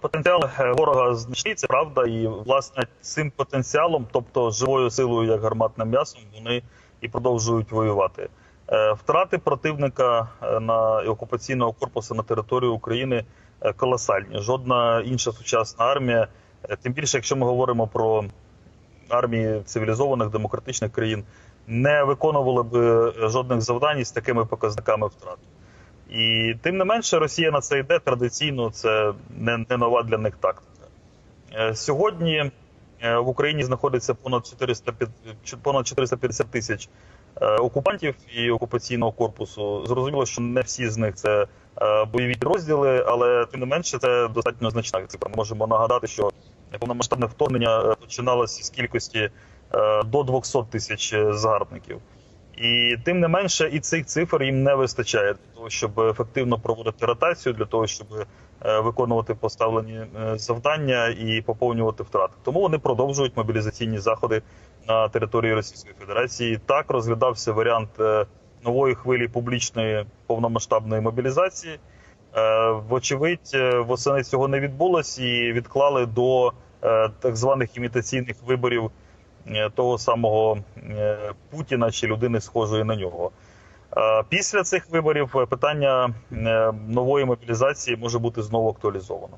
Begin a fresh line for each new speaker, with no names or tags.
Потенціал е, ворога значний, це правда, і власне цим потенціалом, тобто живою силою, як гарматним м'ясом, вони і продовжують воювати. Е, Втрати противника е, на окупаційного корпусу на території України колосальні. Жодна інша сучасна армія, тим більше, якщо ми говоримо про армії цивілізованих демократичних країн, не виконували б жодних завдань з такими показниками втрат. І тим не менше, Росія на це йде традиційно. Це не, не нова для них тактика. Е, Сьогодні е, в Україні знаходиться понад 400, під- чи- понад 450 тисяч е, окупантів і окупаційного корпусу. Зрозуміло, що не всі з них це бойові підрозділи, але тим не менше це достатньо значна цифра. Ми можемо нагадати, що повномасштабне вторгнення починалося з кількості до 200 тисяч загарбників. І тим не менше, і цих цифр їм не вистачає для того, щоб ефективно проводити ротацію, для того, щоб е, виконувати поставлені е, завдання і поповнювати втрати. Тому вони продовжують мобілізаційні заходи на території Російської Федерації. Так розглядався варіант е, нової хвилі публічної повномасштабної мобілізації. Вочевидь, восени цього не відбулось і відклали до так званих імітаційних виборів того самого е, Путіна чи людини, схожої на нього. Е, Після цих виборів е, питання е, нової мобілізації може бути знову актуалізовано.